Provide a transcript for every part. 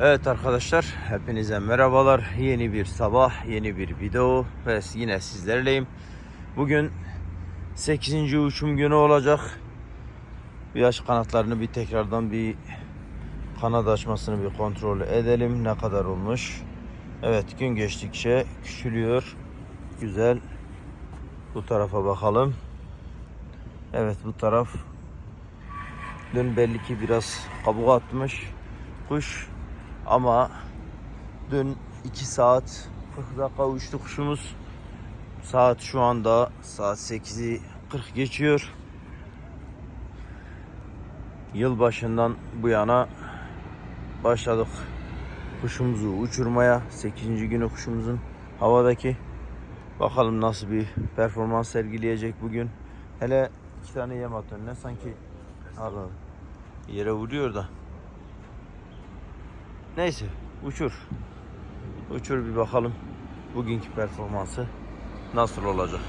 Evet arkadaşlar hepinize merhabalar. Yeni bir sabah, yeni bir video ve yine sizlerleyim. Bugün 8. uçum günü olacak. Bir aç kanatlarını bir tekrardan bir kanat açmasını bir kontrol edelim. Ne kadar olmuş. Evet gün geçtikçe küçülüyor. Güzel. Bu tarafa bakalım. Evet bu taraf dün belli ki biraz kabuk atmış kuş ama dün 2 saat 40 dakika uçtu kuşumuz. Saat şu anda saat 8'i 40 geçiyor. Yılbaşından bu yana başladık kuşumuzu uçurmaya. 8. günü kuşumuzun havadaki. Bakalım nasıl bir performans sergileyecek bugün. Hele iki tane yem at önüne sanki Allah yere vuruyor da. Neyse uçur. Uçur bir bakalım bugünkü performansı nasıl olacak.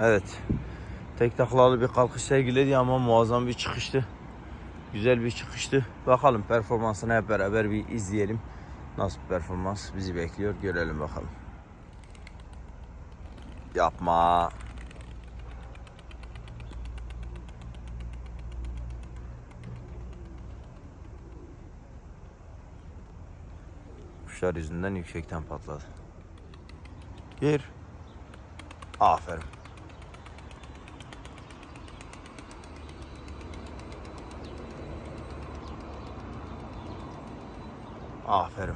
Evet. Tek taklalı bir kalkış sergiledi ama muazzam bir çıkıştı. Güzel bir çıkıştı. Bakalım performansını hep beraber bir izleyelim. Nasıl bir performans bizi bekliyor görelim bakalım. Yapma. Kuşlar yüzünden yüksekten patladı. Gir. Aferin. Aferin.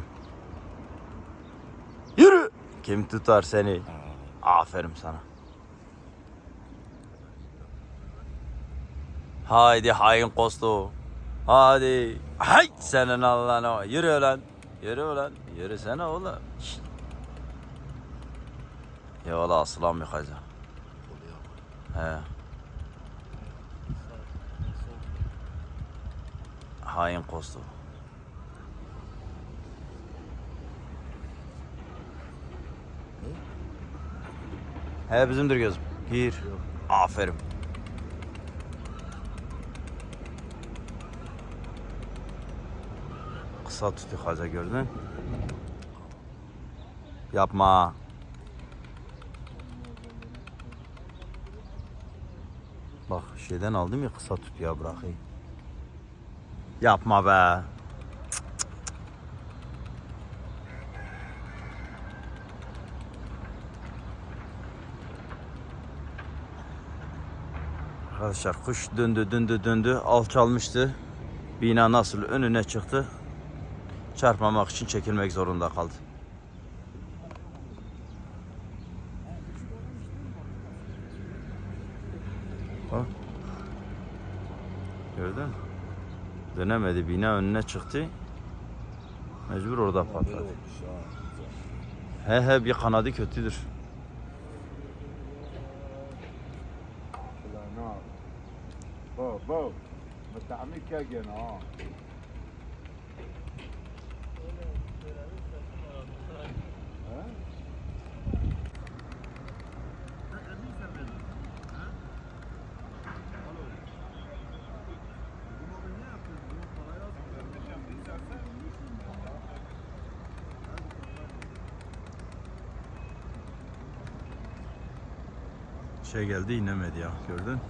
Yürü. Kim tutar seni? Aferin sana. Haydi hain kostu. Hadi. Hay senin Allah'ına. Yürü lan. Yürü lan. Yürüsene oğlum. Ya valla aslan bir kaza. He. Hain kostu. He bizimdir gözüm. Gir. Aferin. Kısa tutuyor kaza gördün. Yapma. Bak şeyden aldım ya kısa tut ya bırakayım. Yapma be. Arkadaşlar kuş döndü döndü döndü alçalmıştı. Bina nasıl önüne çıktı. Çarpmamak için çekilmek zorunda kaldı. Bak. Gördün mü? Dönemedi bina önüne çıktı. Mecbur orada patladı. He he bir kanadı kötüdür. Teker gene ha. şey geldi inemedi ya gördün.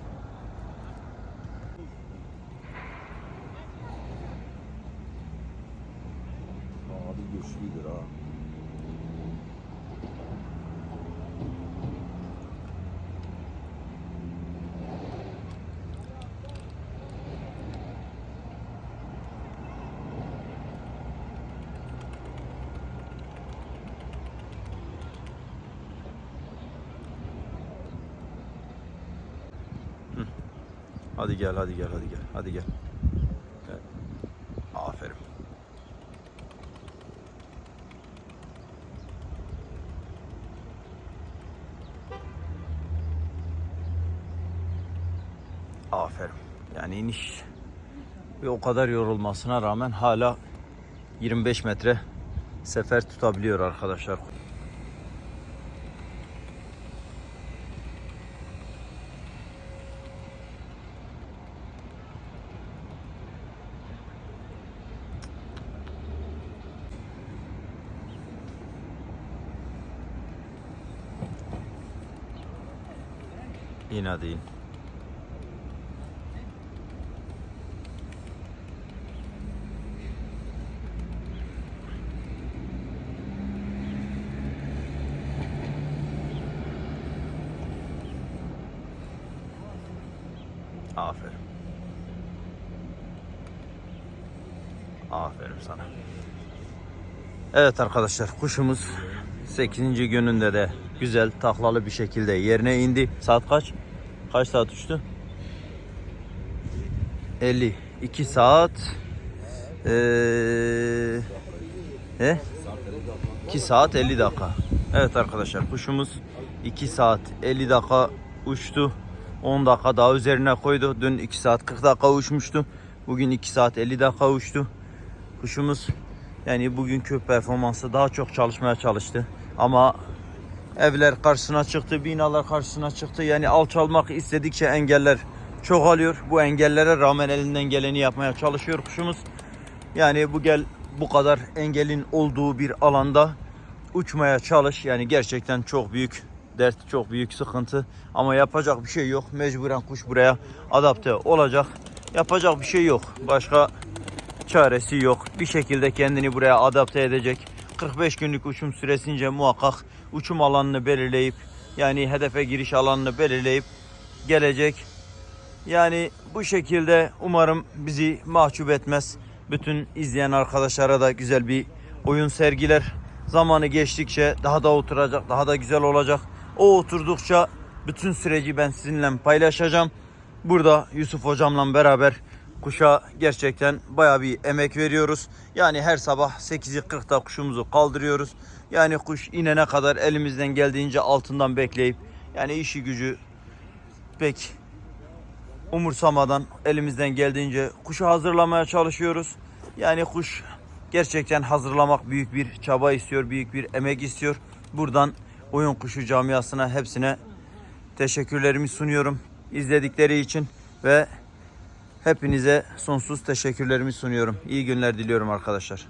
Hadi gel hadi gel hadi gel hadi gel. Aferin. Aferin. Yani iniş ve o kadar yorulmasına rağmen hala 25 metre sefer tutabiliyor arkadaşlar. İn hadi in. Aferin. Aferin sana. Evet arkadaşlar kuşumuz 8. gününde de güzel taklalı bir şekilde yerine indi. Saat kaç? Kaç saat uçtu? 52 saat. Ee, e? 2 saat 50 dakika. Evet arkadaşlar kuşumuz 2 saat 50 dakika uçtu. 10 dakika daha üzerine koydu. Dün 2 saat 40 dakika uçmuştu. Bugün 2 saat 50 dakika uçtu. Kuşumuz yani bugünkü performansı daha çok çalışmaya çalıştı. Ama evler karşısına çıktı, binalar karşısına çıktı. Yani alçalmak istedikçe engeller çoğalıyor. Bu engellere rağmen elinden geleni yapmaya çalışıyor kuşumuz. Yani bu gel bu kadar engelin olduğu bir alanda uçmaya çalış. Yani gerçekten çok büyük dert, çok büyük sıkıntı. Ama yapacak bir şey yok. Mecburen kuş buraya adapte olacak. Yapacak bir şey yok. Başka çaresi yok. Bir şekilde kendini buraya adapte edecek. 45 günlük uçum süresince muhakkak uçum alanını belirleyip yani hedefe giriş alanını belirleyip gelecek. Yani bu şekilde umarım bizi mahcup etmez. Bütün izleyen arkadaşlara da güzel bir oyun sergiler. Zamanı geçtikçe daha da oturacak, daha da güzel olacak. O oturdukça bütün süreci ben sizinle paylaşacağım. Burada Yusuf hocamla beraber kuşa gerçekten baya bir emek veriyoruz. Yani her sabah 8'i 40'da kuşumuzu kaldırıyoruz. Yani kuş inene kadar elimizden geldiğince altından bekleyip yani işi gücü pek umursamadan elimizden geldiğince kuşu hazırlamaya çalışıyoruz. Yani kuş gerçekten hazırlamak büyük bir çaba istiyor, büyük bir emek istiyor. Buradan oyun kuşu camiasına hepsine teşekkürlerimi sunuyorum izledikleri için ve hepinize sonsuz teşekkürlerimi sunuyorum. İyi günler diliyorum arkadaşlar.